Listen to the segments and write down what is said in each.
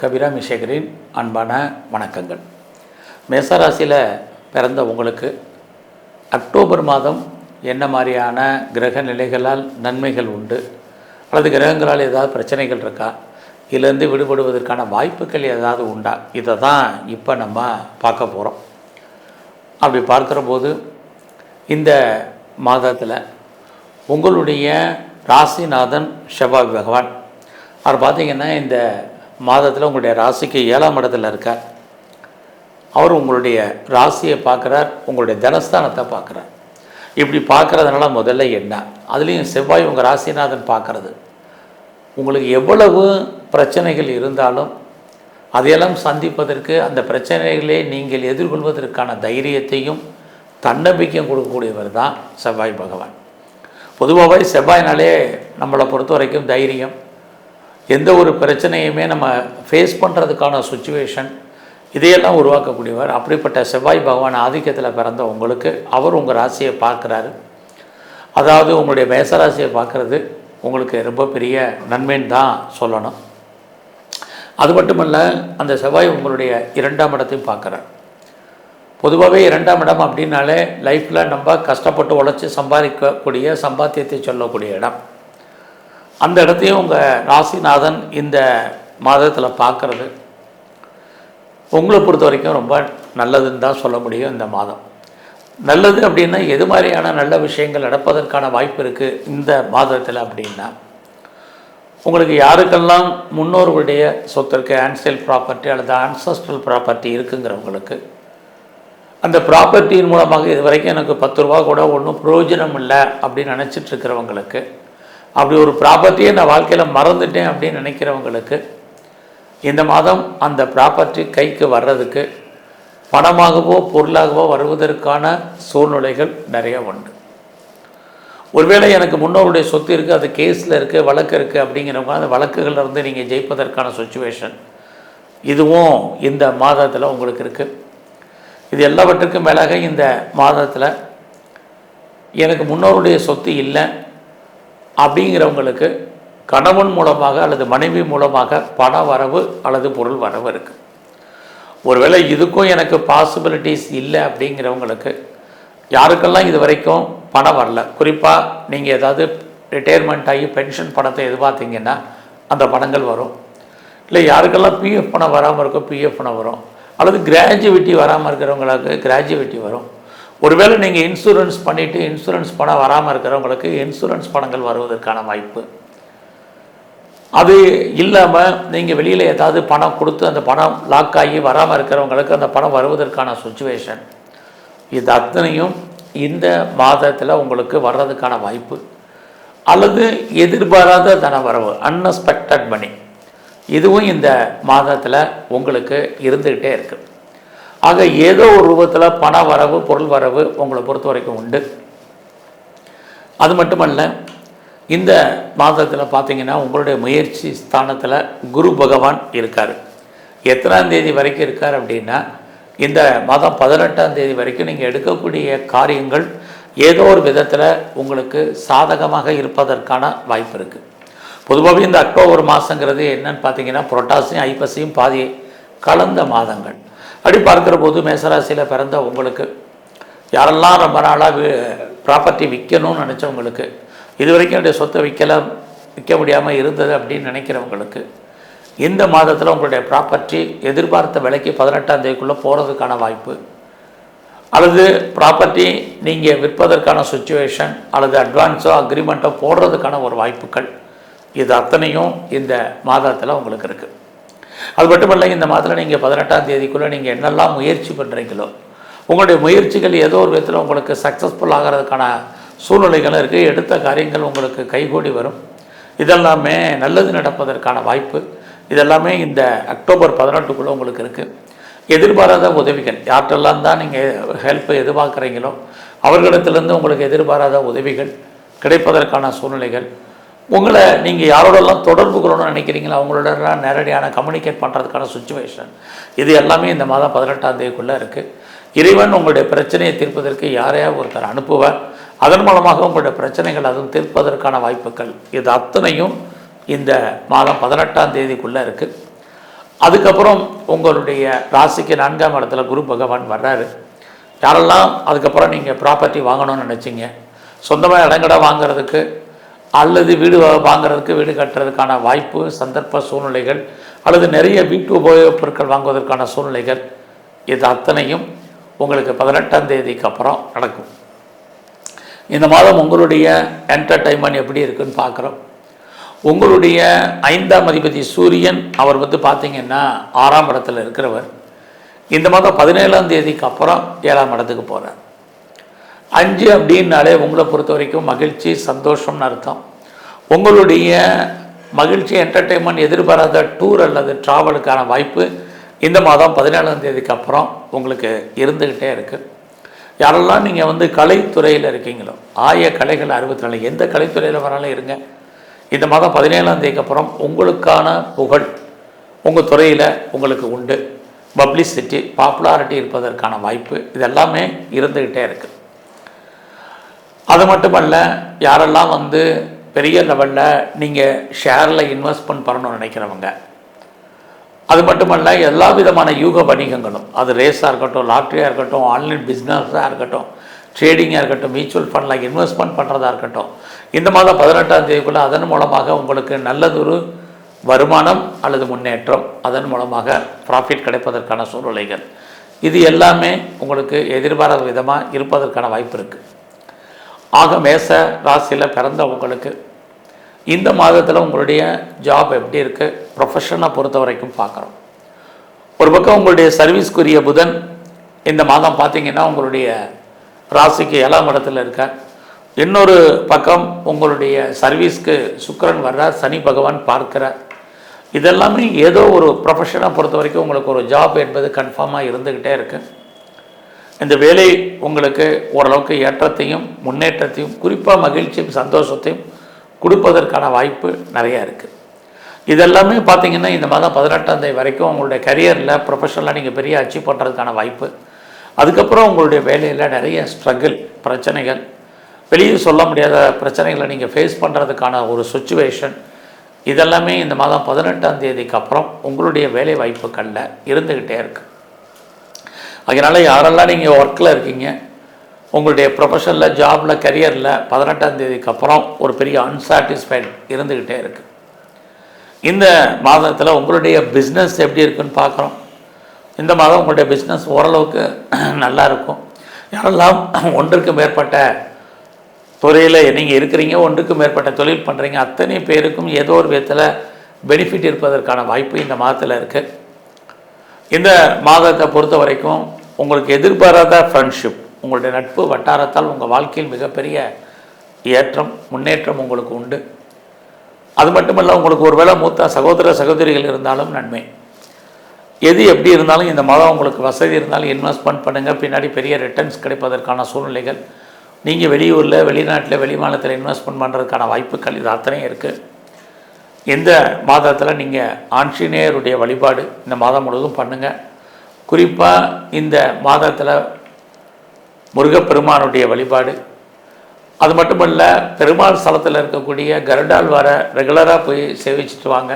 கபிராமி சேகரின் அன்பான வணக்கங்கள். மேசராசியில் பிறந்த உங்களுக்கு அக்டோபர் மாதம் என்ன மாதிரியான கிரக நிலைகளால் நன்மைகள் உண்டு? அல்லது கிரகங்களால் ஏதாவது பிரச்சனைகள் இருக்கா? இதிலேருந்து விடுபடுவதற்கான வாய்ப்புகள் ஏதாவது உண்டா? இதை தான் இப்போ நம்ம பார்க்க போகிறோம் அப்படி பார்க்குற போது இந்த மாதத்தில் உங்களுடைய ராசிநாதன் செவ்வாய் பகவான். அவர் பார்த்திங்கன்னா இந்த மாதத்தில் உங்களுடைய ராசிக்கு ஏழாம் இடத்துல இருக்கார். அவர் உங்களுடைய ராசியை பார்க்குறார் உங்களுடைய தனஸ்தானத்தை பார்க்குறார். இப்படி பார்க்குறதுனால முதல்ல என்ன? அதுலேயும் செவ்வாய் உங்கள் ராசிநாதன் பார்க்குறது. உங்களுக்கு எவ்வளவு பிரச்சனைகள் இருந்தாலும் அதையெல்லாம் சந்திப்பதற்கு அந்த பிரச்சனைகளே நீங்கள் எதிர்கொள்வதற்கான தைரியத்தையும் தன்னம்பிக்கையும் கொடுக்கக்கூடியவர் தான் செவ்வாய் பகவான். பொதுவாகவே செவ்வாய்னாலே நம்மளை பொறுத்த வரைக்கும் தைரியம் எந்த ஒரு பிரச்சனையுமே நம்ம ஃபேஸ் பண்ணுறதுக்கான சுச்சுவேஷன் இதையெல்லாம் உருவாக்கக்கூடியவர். அப்படிப்பட்ட செவ்வாய் பகவான் ஆதிக்கத்தில் பிறந்த உங்களுக்கு அவர் உங்கள் ராசியை பார்க்குறாரு. அதாவது உங்களுடைய மேசராசியை பார்க்குறது உங்களுக்கு ரொம்ப பெரிய நன்மைன்னு தான் சொல்லணும். அது மட்டுமல்ல அந்த செவ்வாய் உங்களுடைய இரண்டாம் இடத்தையும் பார்க்குறார். பொதுவாகவே இரண்டாம் இடம் அப்படின்னாலே லைஃப்பில் நம்ம கஷ்டப்பட்டு உழைச்சி சம்பாதிக்கக்கூடிய சம்பாத்தியத்தை சொல்லக்கூடிய இடம். அந்த இடத்தையும் உங்கள் ராசிநாதன் இந்த மாதத்தில் பார்க்குறது. உங்களை பொறுத்த வரைக்கும் ரொம்ப நல்லதுன்னு தான் சொல்ல முடியும் இந்த மாதம். நல்லது அப்படின்னா எது மாதிரியான நல்ல விஷயங்கள் நடப்பதற்கான வாய்ப்பு இருக்குது இந்த மாதத்தில் அப்படின்னா உங்களுக்கு யாருக்கெல்லாம் முன்னோர்களுடைய சொத்து இருக்குது ஆன்சைல் ப்ராப்பர்ட்டி அல்லது ஆன்சஸ்ட்ரல் ப்ராப்பர்ட்டி இருக்குங்கிறவங்களுக்கு அந்த ப்ராப்பர்ட்டியின் மூலமாக இது வரைக்கும் எனக்கு பத்து ரூபா கூட ஒன்றும் பிரயோஜனம் இல்லை அப்படின்னு நினச்சிட்டு இருக்கிறவங்களுக்கு அப்படி ஒரு ப்ராப்பர்ட்டியை நான் வாழ்க்கையில் மறந்துட்டேன் அப்படின்னு நினைக்கிறவங்களுக்கு இந்த மாதம் அந்த ப்ராப்பர்ட்டி கைக்கு வர்றதுக்கு பணமாகவோ பொருளாகவோ வருவதற்கான சூழ்நிலைகள் நிறைய உண்டு. ஒருவேளை எனக்கு முன்னோருடைய சொத்து இருக்குது அது கேஸில் இருக்குது வழக்கு இருக்குது அப்படிங்கிறவங்க அந்த வழக்குகளில் இருந்து நீங்கள் ஜெயிப்பதற்கான சுச்சுவேஷன் இதுவும் இந்த மாதத்தில் உங்களுக்கு இருக்குது இது எல்லாவற்றுக்கும் மேலாக இந்த மாதத்தில் எனக்கு முன்னோருடைய சொத்து இல்லை. அப்படிங்கிறவங்களுக்கு கணவன் மூலமாக அல்லது மனைவி மூலமாக பண வரவு அல்லது பொருள் வரவு இருக்குது ஒருவேளை இதுக்கும் எனக்கு பாசிபிலிட்டிஸ் இல்லை அப்படிங்கிறவங்களுக்கு யாருக்கெல்லாம் இது வரைக்கும் பணம் வரல குறிப்பாக நீங்கள் ஏதாவது ரிட்டையர்மெண்ட் ஆகி பென்ஷன் பணத்தை எதிர்பார்த்தீங்கன்னா அந்த பணங்கள் வரும். இல்லை யாருக்கெல்லாம் பிஎஃப் பணம் வராமல் இருக்கோ பிஎஃப் பணம் வரும். அல்லது கிராஜுவிட்டி வராமல் இருக்கிறவங்களுக்கு கிராஜுவிட்டி வரும். ஒருவேளை நீங்கள் இன்சூரன்ஸ் பண்ணிவிட்டு இன்சூரன்ஸ் பணம் வராமல் இருக்கிறவங்களுக்கு இன்சூரன்ஸ் பணங்கள் வருவதற்கான வாய்ப்பு. அது இல்லாமல் நீங்கள் வெளியில் ஏதாவது பணம் கொடுத்து அந்த பணம் லாக் ஆகி வராமல் இருக்கிறவங்களுக்கு அந்த பணம் வருவதற்கான சுச்சுவேஷன் இது அத்தனையும் இந்த மாதத்தில் உங்களுக்கு வர்றதுக்கான வாய்ப்பு. அல்லது எதிர்பாராத தன வரவு அன்எக்ஸ்பெக்டட் மணி இதுவும் இந்த மாதத்தில் உங்களுக்கு இருந்துக்கிட்டே இருக்குது ஆக ஏதோ ஒரு ரூபத்தில் பண வரவு பொருள் வரவு உங்களை பொறுத்த வரைக்கும் உண்டு. அது மட்டுமல்ல இந்த மாதத்தில் பார்த்தீங்கன்னா உங்களுடைய முயற்சி ஸ்தானத்தில் குரு பகவான் இருக்கார். எத்தனாம் தேதி வரைக்கும் இருக்கார் அப்படின்னா இந்த மாதம் பதினெட்டாம் தேதி வரைக்கும் நீங்கள் எடுக்கக்கூடிய காரியங்கள் ஏதோ ஒரு விதத்தில் உங்களுக்கு சாதகமாக இருப்பதற்கான வாய்ப்பு இருக்குது பொதுவாகவே இந்த அக்டோபர் மாதங்கிறது என்னன்னு பார்த்தீங்கன்னா புரட்டாசியும் ஐப்பசியும் பாதி கலந்த மாதங்கள். அப்படி பார்க்குற போது மேசராசியில் பிறந்த உங்களுக்கு யாரெல்லாம் ரொம்ப நாளாக ப்ராப்பர்ட்டி விற்கணும்னு நினச்சவங்களுக்கு இது வரைக்கும் என்னுடைய சொத்தை விற்கல விற்க முடியாமல் இருந்தது அப்படின்னு நினைக்கிறவங்களுக்கு இந்த மாதத்தில் உங்களுடைய ப்ராப்பர்ட்டி எதிர்பார்த்த விலைக்கு பதினெட்டாம் தேதிக்குள்ளே போகிறதுக்கான வாய்ப்பு அல்லது ப்ராப்பர்ட்டி நீங்கள் விற்பதற்கான சுச்சுவேஷன் அல்லது அட்வான்ஸோ அக்ரிமெண்ட்டோ போடுறதுக்கான ஒரு வாய்ப்புகள் இது அத்தனையும் இந்த மாதத்தில் உங்களுக்கு இருக்குது அது மட்டும் இல்லை இந்த மாதத்தில் நீங்கள் பதினெட்டாம் தேதிக்குள்ளே நீங்கள் என்னெல்லாம் முயற்சி பண்ணுறீங்களோ உங்களுடைய முயற்சிகள் ஏதோ ஒரு விதத்தில் உங்களுக்கு சக்ஸஸ்ஃபுல் ஆகிறதுக்கான சூழ்நிலைகளும் இருக்குது எடுத்த காரியங்கள் உங்களுக்கு கைகூடி வரும். இதெல்லாமே நல்லது நடப்பதற்கான வாய்ப்பு. இதெல்லாமே இந்த அக்டோபர் பதினெட்டுக்குள்ளே உங்களுக்கு இருக்குது எதிர்பாராத உதவிகள் யார்கிட்டெல்லாம் தான் நீங்கள் ஹெல்ப்பை எதிர்பார்க்குறீங்களோ அவர்களிடத்துலேருந்து உங்களுக்கு எதிர்பாராத உதவிகள் கிடைப்பதற்கான சூழ்நிலைகள் உங்களை நீங்கள் யாரோடெல்லாம் தொடர்பு கொள்ளணும்னு நினைக்கிறீங்களோ அவங்களோட நேரடியான கம்யூனிகேட் பண்ணுறதுக்கான சுச்சுவேஷன் இது எல்லாமே இந்த மாதம் பதினெட்டாம் தேதிக்குள்ளே இருக்குது இறைவன் உங்களுடைய பிரச்சனையை தீர்ப்பதற்கு யாரையாவது ஒருத்தர் அனுப்புவார். அதன் மூலமாக உங்களுடைய பிரச்சனைகள் அதுவும் தீர்ப்பதற்கான வாய்ப்புகள் இது அத்தனையும் இந்த மாதம் பதினெட்டாம் தேதிக்குள்ளே இருக்குது அதுக்கப்புறம் உங்களுடைய ராசிக்கு நான்காம் இடத்துல குரு பகவான் வர்றாரு. யாரெல்லாம் அதுக்கப்புறம் நீங்கள் ப்ராப்பர்ட்டி வாங்கணும்னு நினச்சிங்க சொந்தமாக இடங்கடை வாங்குறதுக்கு அல்லது வீடு வாங்குறதுக்கு வீடு கட்டுறதுக்கான வாய்ப்பு சந்தர்ப்ப சூழ்நிலைகள் அல்லது நிறைய வீட்டு உபயோகப் பொருட்கள் வாங்குவதற்கான சூழ்நிலைகள் இது அத்தனையும் உங்களுக்கு பதினெட்டாம் தேதிக்கு அப்புறம் நடக்கும். இந்த மாதம் உங்களுடைய என்டர்டைன்மெண்ட் எப்படி இருக்குன்னு பார்க்குறோம். உங்களுடைய ஐந்தாம் அதிபதி சூரியன் அவர் வந்து பார்த்தீங்கன்னா ஆறாம் இடத்துல இருக்கிறவர். இந்த மாதம் பதினேழாம் தேதிக்கு அப்புறம் ஏழாம் இடத்துக்கு போகிறார் அஞ்சு அப்படின்னாலே உங்களை பொறுத்த வரைக்கும் மகிழ்ச்சி சந்தோஷம்னு அர்த்தம். உங்களுடைய மகிழ்ச்சி என்டர்டெயின்மெண்ட் எதிர்பாராத டூர் அல்லது ட்ராவலுக்கான வாய்ப்பு இந்த மாதம் பதினேழாம் தேதிக்கு அப்புறம் உங்களுக்கு இருந்துக்கிட்டே இருக்குது யாரெல்லாம் நீங்கள் வந்து கலைத்துறையில் இருக்கீங்களோ ஆய கலைகள் அறுபத்தி நாலு எந்த கலைத்துறையில் வராலும் இருங்க. இந்த மாதம் பதினேழாம் தேதிக்கு அப்புறம் உங்களுக்கான புகழ் உங்கள் துறையில் உங்களுக்கு உண்டு. பப்ளிசிட்டி பாப்புலாரிட்டி இருப்பதற்கான வாய்ப்பு இதெல்லாமே இருந்துக்கிட்டே இருக்குது அது மட்டுமல்ல யாரெல்லாம் வந்து பெரிய லெவலில் நீங்கள் ஷேரில் இன்வெஸ்ட்மெண்ட் பண்ணணும்னு நினைக்கிறவங்க அது மட்டுமல்ல எல்லா விதமான யூக வணிகங்களும் அது ரேஸாக இருக்கட்டும் லாட்ரியாக இருக்கட்டும் ஆன்லைன் பிஸ்னஸாக இருக்கட்டும் ட்ரேடிங்காக இருக்கட்டும் மியூச்சுவல் ஃபண்டில் இன்வெஸ்ட்மெண்ட் பண்ணுறதா இருக்கட்டும் இந்த மாதம் பதினெட்டாம் தேதிக்குள்ளே அதன் மூலமாக உங்களுக்கு நல்லதொரு வருமானம் அல்லது முன்னேற்றம் அதன் மூலமாக ப்ராஃபிட் கிடைப்பதற்கான சூழ்நிலைகள். இது எல்லாமே உங்களுக்கு எதிர்பாராத விதமாக இருப்பதற்கான வாய்ப்பு இருக்குது ஆக மேச ராசியில் பிறந்தவங்களுக்கு இந்த மாதத்தில் உங்களுடைய ஜாப் எப்படி இருக்குது ப்ரொஃபஷனை பொறுத்த வரைக்கும் பார்க்குறோம். ஒரு பக்கம் உங்களுடைய சர்வீஸ்க்குரிய புதன் இந்த மாதம் பார்த்தீங்கன்னா உங்களுடைய ராசிக்கு ஏழாம் இடத்துல இருக்கார். இன்னொரு பக்கம் உங்களுடைய சர்வீஸ்க்கு சுக்கரன் வர்றார் சனி பகவான் பார்க்கிறார். இதெல்லாமே ஏதோ ஒரு ப்ரொஃபஷனை பொறுத்த வரைக்கும் உங்களுக்கு ஒரு ஜாப் என்பது கன்ஃபார்மாக இருந்துக்கிட்டே இருக்குது இந்த வேலை உங்களுக்கு ஓரளவுக்கு ஏற்றத்தையும் முன்னேற்றத்தையும் குறிப்பாக மகிழ்ச்சியும் சந்தோஷத்தையும் கொடுப்பதற்கான வாய்ப்பு நிறையா இருக்குது இதெல்லாமே பார்த்தீங்கன்னா இந்த மாதம் பதினெட்டாம் தேதி வரைக்கும் உங்களுடைய கரியரில் ப்ரொஃபஷனலாக நீங்கள் பெரிய அச்சீவ் பண்ணுறதுக்கான வாய்ப்பு. அதுக்கப்புறம் உங்களுடைய வேலையில் நிறைய ஸ்ட்ரகிள் பிரச்சனைகள். வெளியே சொல்ல முடியாத பிரச்சனைகளை நீங்கள் ஃபேஸ் பண்ணுறதுக்கான ஒரு சுச்சுவேஷன் இதெல்லாமே இந்த மாதம் பதினெட்டாம் தேதிக்கு அப்புறம் உங்களுடைய வேலை வாய்ப்புகளில் இருந்துக்கிட்டே இருக்குது அதனால் யாரெல்லாம் நீங்கள் ஒர்க்கில் இருக்கீங்க உங்களுடைய ப்ரொஃபஷனில் ஜாபில் கரியரில் பதினெட்டாம் தேதிக்கு அப்புறம் ஒரு பெரிய அன்சாட்டிஸ்ஃபைட் இருந்துக்கிட்டே இருக்குது இந்த மாதத்தில் உங்களுடைய பிஸ்னஸ் எப்படி இருக்குன்னு பார்க்குறோம். இந்த மாதம் உங்களுடைய பிஸ்னஸ் ஓரளவுக்கு நல்லா இருக்கும். யாரெல்லாம் ஒன்றுக்கு மேற்பட்ட துறையில் நீங்கள் இருக்கிறீங்க ஒன்றுக்கு மேற்பட்ட தொழில் பண்ணுறீங்க அத்தனை பேருக்கும் ஏதோ ஒரு விதத்தில் பெனிஃபிட் இருப்பதற்கான வாய்ப்பு இந்த மாதத்தில் இருக்குது இந்த மாதத்தை பொறுத்த வரைக்கும் உங்களுக்கு எதிர்பாராத ஃப்ரெண்ட்ஷிப் உங்களுடைய நட்பு வட்டாரத்தால் உங்கள் வாழ்க்கையில் மிகப்பெரிய ஏற்றம் முன்னேற்றம் உங்களுக்கு உண்டு. அது மட்டுமல்ல உங்களுக்கு ஒருவேளை மூத்த சகோதர சகோதரிகள் இருந்தாலும் நன்மை. எது எப்படி இருந்தாலும் இந்த மாதம் உங்களுக்கு வசதி இருந்தாலும் இன்வெஸ்ட்மெண்ட் பண்ணுங்கள் பின்னாடி பெரிய ரிட்டர்ன்ஸ் கிடைப்பதற்கான சூழ்நிலைகள். நீங்கள் வெளியூரில் வெளிநாட்டில் வெளிமாநிலத்தில் இன்வெஸ்ட்மெண்ட் பண்ணுறதுக்கான வாய்ப்புகள் இது அத்தனையும் இருக்குது இந்த மாதத்தில் நீங்கள் ஆஞ்சநேயருடைய வழிபாடு இந்த மாதம் முழுவதும் பண்ணுங்கள் குறிப்பாக இந்த மாதத்தில் முருகப்பெருமானுடைய வழிபாடு. அது மட்டுமல்ல பெருமாள் ஸ்தலத்தில் இருக்கக்கூடிய கருடால் வர ரெகுலராக போய் சேவிச்சுட்டு வாங்க.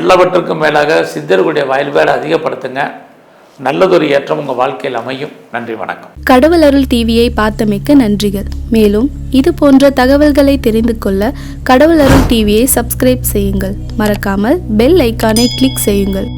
எல்லாவற்றுக்கும் மேலாக சித்தர்களுடைய வயல்பாடு அதிகப்படுத்துங்க. நல்லதொரு ஏற்றம் உங்கள் வாழ்க்கையில் அமையும். நன்றி வணக்கம். கடவுள் அருள் டிவியை பார்த்தமைக்க நன்றிகள். மேலும் இது போன்ற தகவல்களை தெரிந்து கொள்ள கடவுள் அருள் டிவியை சப்ஸ்கிரைப் செய்யுங்கள். மறக்காமல் பெல் ஐக்கானை கிளிக் செய்யுங்கள்.